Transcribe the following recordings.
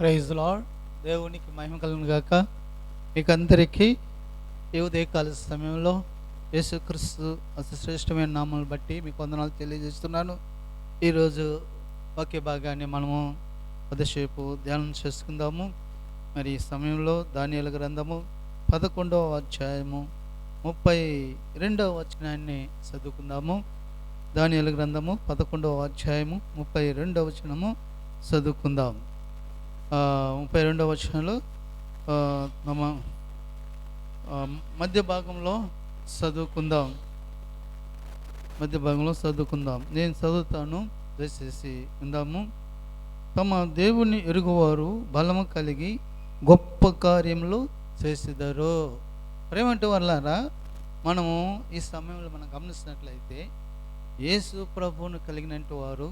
Praise lord దేవునికి మహిమ కలుగును గాక. మీకు అందరికీ ఈ ఉదయకాల సమయంలో యేసుక్రీస్తు అతి శ్రేష్టమైన నామాలు బట్టి మీకు వందనాలు తెలియజేస్తున్నాను. ఈరోజు వాక్య భాగాన్ని మనము కొద్దిసేపు ధ్యానం చేసుకుందాము. మరి ఈ సమయంలో దానియల గ్రంథము పదకొండవ అధ్యాయము ముప్పై రెండవ వచనాన్ని చదువుకుందాము. దానియల గ్రంథము పదకొండవ అధ్యాయము ముప్పై రెండవ వచనము చదువుకుందాము. ముప్పై రెండవ వచనంలో ఆ, నమ మధ్య భాగంలో చదువుకుందాం. మధ్య భాగంలో చదువుకుందాం. నేను చదువుతాను దయచేసి ఉందాము తమ దేవుని ఎరుగువారు బలము కలిగి గొప్ప కార్యములు చేసిదరు. ప్రేమంటే వాళ్ళారా మనము ఈ సమయంలో మనం గమనిస్తున్నట్లయితే యేసు ప్రభువును కలిగినట్టు వారు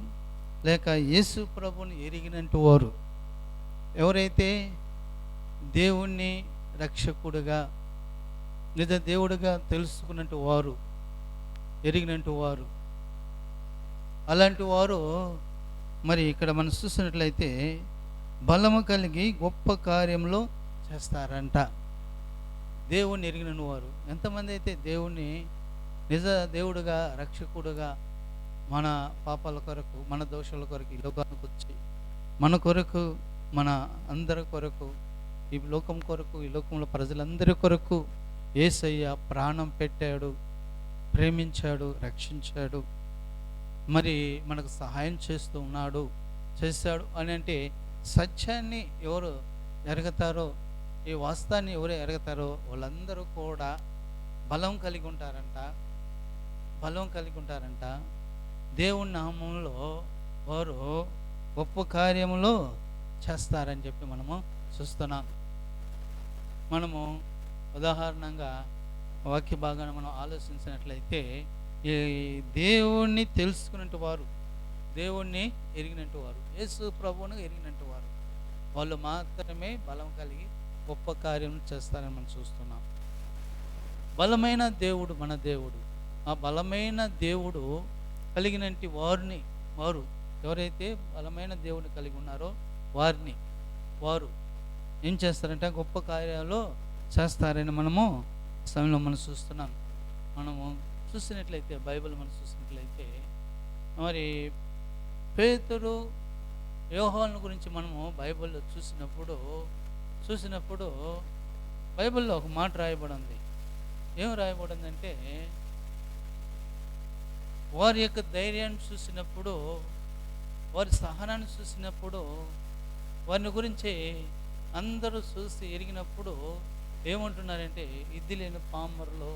లేక యేసు ప్రభువుని ఎరిగినట్టు వారు ఎవరైతే దేవుణ్ణి రక్షకుడుగా నిజ దేవుడుగా తెలుసుకున్నట్టు వారు ఎరిగినట్టు వారు అలాంటి వారు మరి ఇక్కడ మనం చూసినట్లయితే బలము కలిగి గొప్ప కార్యంలో చేస్తారంట. దేవుణ్ణి ఎరిగిన వారు. ఎంతమంది అయితే దేవుణ్ణి నిజ దేవుడుగా రక్షకుడుగా మన పాపాల కొరకు మన దోషాల కొరకు ఈ లోకానికి వచ్చి మన కొరకు మన అందరి కొరకు ఈ లోకం కొరకు ఈ లోకంలో ప్రజలందరి కొరకు ఏసయ్య ప్రాణం పెట్టాడు ప్రేమించాడు రక్షించాడు. మరి మనకు సహాయం చేస్తూ ఉన్నాడు చేశాడు అని అంటే సత్యాన్ని ఎవరు ఎరగతారో ఈ వాస్తవాన్ని ఎవరు ఎరగతారో వాళ్ళందరూ కూడా బలం కలిగి ఉంటారంట. బలం కలిగి ఉంటారంట. దేవుని నామంలో వారు గొప్ప కార్యములో చేస్తారని చెప్పి మనము చూస్తున్నాం. మనము ఉదాహరణంగా వాక్య భాగాన్ని మనం ఆలోచించినట్లయితే ఈ దేవుణ్ణి తెలుసుకున్నట్టు వారు దేవుణ్ణి ఎరిగినట్టు వారు యేసు ప్రభువును ఎరిగినట్టు వారు వాళ్ళు మాత్రమే బలం కలిగి గొప్ప కార్యం చేస్తారని మనం చూస్తున్నాం. బలమైన దేవుడు మన దేవుడు. ఆ బలమైన దేవుడు కలిగినట్టి వారిని వారు ఎవరైతే బలమైన దేవుని కలిగి ఉన్నారో వారిని వారు ఏం చేస్తారంటే గొప్ప కార్యాలు చేస్తారని మనము సమయంలో మనం చూస్తున్నాం. మనము చూసినట్లయితే బైబిల్ మనం చూసినట్లయితే మరి పేతుడు వ్యూహాలను గురించి మనము బైబిల్లో చూసినప్పుడు చూసినప్పుడు బైబిల్లో ఒక మాట రాయబడి ఉంది ఏం రాయబడిందంటే వారి యొక్క ధైర్యాన్ని చూసినప్పుడు వారి సహనాన్ని చూసినప్పుడు వారిని గురించి అందరూ చూసి ఎరిగినప్పుడు ఏమంటున్నారంటే ఇది లేని పామర్లు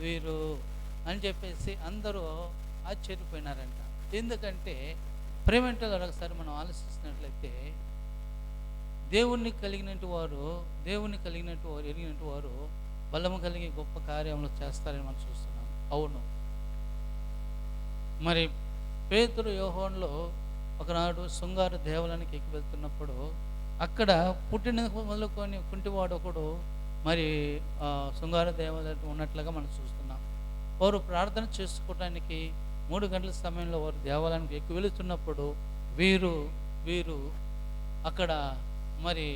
వీరు అని చెప్పేసి అందరూ ఆశ్చర్యపోయినారంట. ఎందుకంటే ప్రేమంటలో ఒకసారి మనం ఆలోచిస్తున్నట్లయితే దేవుణ్ణి కలిగినట్టు వారు దేవుణ్ణి కలిగినట్టు వారు ఎరిగినట్టు వారు బలము కలిగి గొప్ప కార్యములు చేస్తారని మనం చూస్తున్నాం. అవును. మరి పేతురు యోహోన్లో ఒకనాడు శృంగార దేవాలయానికి ఎక్కి వెళ్తున్నప్పుడు అక్కడ పుట్టిన మొదలుకొని కుంటివాడు ఒకడు మరి శృంగార దేవాలయం ఉన్నట్లుగా మనం చూస్తున్నాం. వారు ప్రార్థన చేసుకోవడానికి మూడు గంటల సమయంలో వారు దేవాలయానికి ఎక్కి వెళుతున్నప్పుడు వీరు వీరు అక్కడ మరి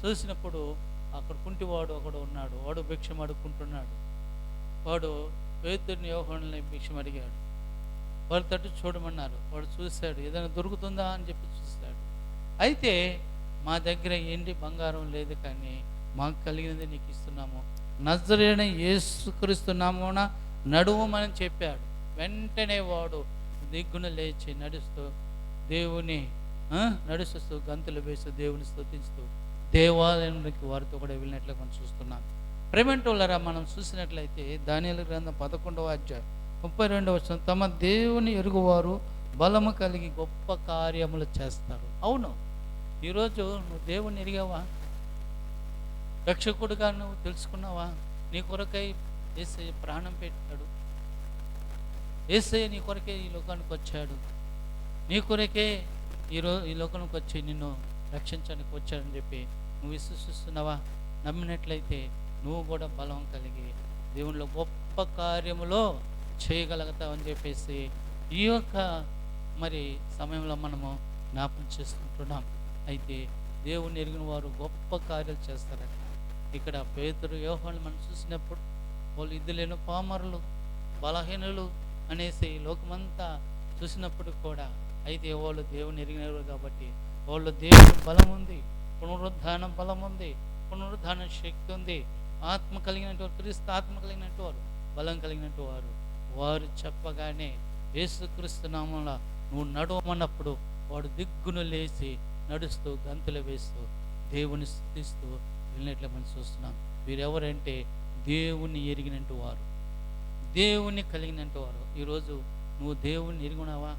చూసినప్పుడు అక్కడ కుంటివాడు ఒకడు ఉన్నాడు. వాడు భిక్షం అడుక్కుంటున్నాడు వాడు పేతుడిని యోహానుని భిక్షం అడిగాడు వాడు తట్టు చూడమన్నారు. వాడు చూశాడు. ఏదైనా దొరుకుతుందా అని చెప్పి చూశాడు. అయితే మా దగ్గర ఏంటి బంగారం లేదు కానీ మాకు కలిగినది నీకు ఇస్తున్నాము. నజరైన యేసుక్రీస్తున్నామున నడువమని చెప్పాడు. వెంటనే వాడు దిగ్గున లేచి నడుస్తూ దేవుని నడుస్తూ గంతులు వేస్తూ దేవుని స్థుతిస్తూ దేవాలయానికి వారితో కూడా వెళ్ళినట్లు మనం చూస్తున్నాం. ప్రేమంటోళ్ళరా మనం చూసినట్లయితే దానిల గ్రంథం పదకొండవ అధ్యాయం. ముప్పై రెండవ వచ్చిన తమ దేవుని ఎరుగువారు బలము కలిగి గొప్ప కార్యములు చేస్తారు. అవును. ఈరోజు నువ్వు దేవుని ఎరిగావా? రక్షకుడుగా నువ్వు తెలుసుకున్నావా? నీ కొరకై ఏసయ్య ప్రాణం పెట్టాడు. ఏసై నీ కొరకే ఈ లోకానికి వచ్చాడు. నీ కొరకే ఈరోజు ఈ లోకానికి వచ్చి నిన్ను రక్షించడానికి వచ్చాడని చెప్పి నువ్వు విశ్వసిస్తున్నావా? నమ్మినట్లయితే నువ్వు కూడా బలం కలిగి దేవునిలో గొప్ప కార్యములో చేయగలుగుతామని చెప్పేసి ఈ యొక్క మరి సమయంలో మనము జ్ఞాపకం చేసుకుంటున్నాం. అయితే దేవుని ఎరిగిన వారు గొప్ప కార్యాలు చేస్తారట. ఇక్కడ పేదరు యోహాన్ని మనం చూసినప్పుడు వాళ్ళు ఇది లేని పామరులు బలహీనులు అనేసి లోకమంతా చూసినప్పుడు కూడా అయితే వాళ్ళు దేవుని ఎరిగినారు కాబట్టి వాళ్ళు దేవుని బలం ఉంది పునరుద్ధాన బలం ఉంది పునరుద్ధాన శక్తి ఉంది. ఆత్మ కలిగినటువంటి క్రీస్తు ఆత్మ కలిగినట్టు వారు బలం కలిగినట్టు వారు. వారు చెప్పగానే యేసుక్రీస్తు నామంలో నువ్వు నడవమన్నప్పుడు వాడు దిగ్గును లేచి నడుస్తూ గంతులు వేస్తూ దేవుని స్థుతిస్తూ వెళ్ళినట్లు మనం చూస్తున్నాం. వీరెవరంటే దేవుని ఎరిగినట్టు వారు. దేవుని కలిగినట్టు వారు. ఈరోజు నువ్వు దేవుని ఎరుగున్నావా?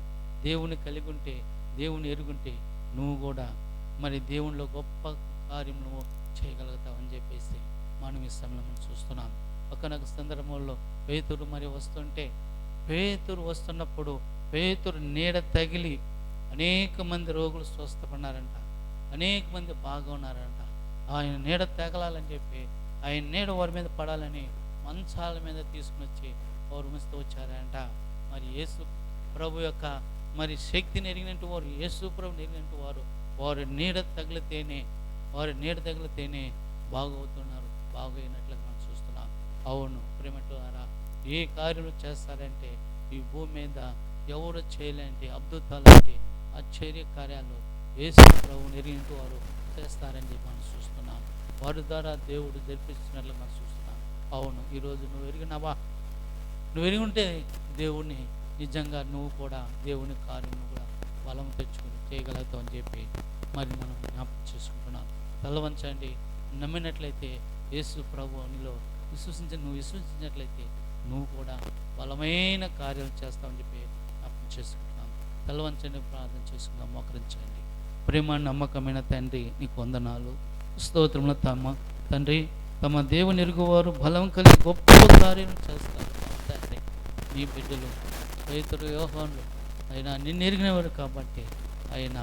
దేవుని కలిగి ఉంటే దేవుని ఎరుగుంటే నువ్వు కూడా మరి దేవునిలో గొప్ప కార్యం నువ్వు చేయగలుగుతావు అని చెప్పేసి మనం ఈ సమయంలో మనం చూస్తున్నాం. ఒకనొక సందర్భంలో పేతురు మరి వస్తుంటే పేతురు వస్తున్నప్పుడు పేతురు నీడ తగిలి అనేక మంది రోగులు స్వస్థపడినారంట. అనేక మంది బాగున్నారంట ఆయన నీడ తగలాలని చెప్పి ఆయన నీడ వారి మీద పడాలని మంచాల మీద తీసుకుని వచ్చి వారు మిస్తూ వచ్చారంట. మరి యేసు ప్రభు యొక్క మరి శక్తిని ఎరిగినట్టు వారు యేసు ప్రభు ఎరిగినట్టు వారు వారి నీడ తగిలితేనే వారి నీడ తగిలితేనే బాగవుతున్నారు బాగైనట్లుగా మనం చూస్తున్నాం. అవును ప్రేమటువారా ఏ కార్యాలు చేస్తారంటే ఈ భూమి మీద ఎవరు చేయలేంటి అద్భుతాలంటి ఆశ్చర్య కార్యాలు యేసు ప్రభు ఎరిగినట్టు వారు చేస్తారని చెప్పి మనం చూస్తున్నాం. వారి ద్వారా దేవుడు జరిపిస్తున్నట్లు మనం చూస్తున్నాం. అవును ఈరోజు నువ్వు ఎరిగినావా? నువ్వు ఎరిగి ఉంటే దేవుణ్ణి నిజంగా నువ్వు కూడా దేవుని కార్యం కూడా బలం తెచ్చుకుని చేయగలుగుతావు అని చెప్పి మరి మనం జ్ఞాపకం చేసుకుంటున్నాం. తలవంచండి నమ్మినట్లయితే యేసు ప్రభు అనిలో విశ్వసించి నువ్వు విశ్వసించినట్లయితే నువ్వు కూడా బలమైన కార్యం చేస్తావని చెప్పి జ్ఞాపకం చేసుకుంటున్నాను. తెల్లవంచండి ప్రార్థన చేసుకుందాం మోకరించండి. ప్రేమ నమ్మకమైన తండ్రి నీకు వందనాలు. స్తోత్రంలో తమ తండ్రి తమ దేవుని ఎరుగువారు బలం కలిగి గొప్ప కార్యం చేస్తారు. తండ్రి నీ బిడ్డలు రైతులు యోహాన్లు అయినా నిన్ను ఎరిగినవారు కాబట్టి ఆయన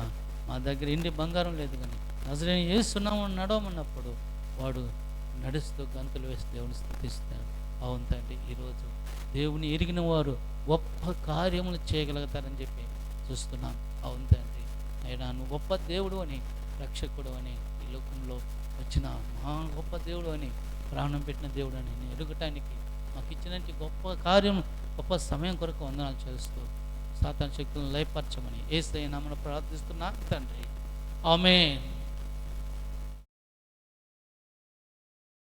మా దగ్గర ఇంటి బంగారం లేదు కానీ నజరేని చేస్తున్నాము నడవమన్నప్పుడు వాడు నడుస్తూ గంతులు వేసి దేవుని స్థుతిస్తాను. అవును తండ్రి ఈరోజు దేవుని ఎరిగిన వారు గొప్ప కార్యములు చేయగలుగుతారని చెప్పి చూస్తున్నాను అవును తండ్రి అయినా నువ్వు గొప్ప దేవుడు అని రక్షకుడు అని ఈ లోకంలో వచ్చిన మహా గొప్ప దేవుడు అని ప్రాణం పెట్టిన దేవుడు అని నేను ఎరుగటానికి మాకు ఇచ్చిన గొప్ప కార్యం గొప్ప సమయం కొరకు వందనాలు చేస్తూ సాతాన్ శక్తులను లయపరచమని ఏసై నామను ప్రార్థిస్తున్నాను తండ్రి. ఆమె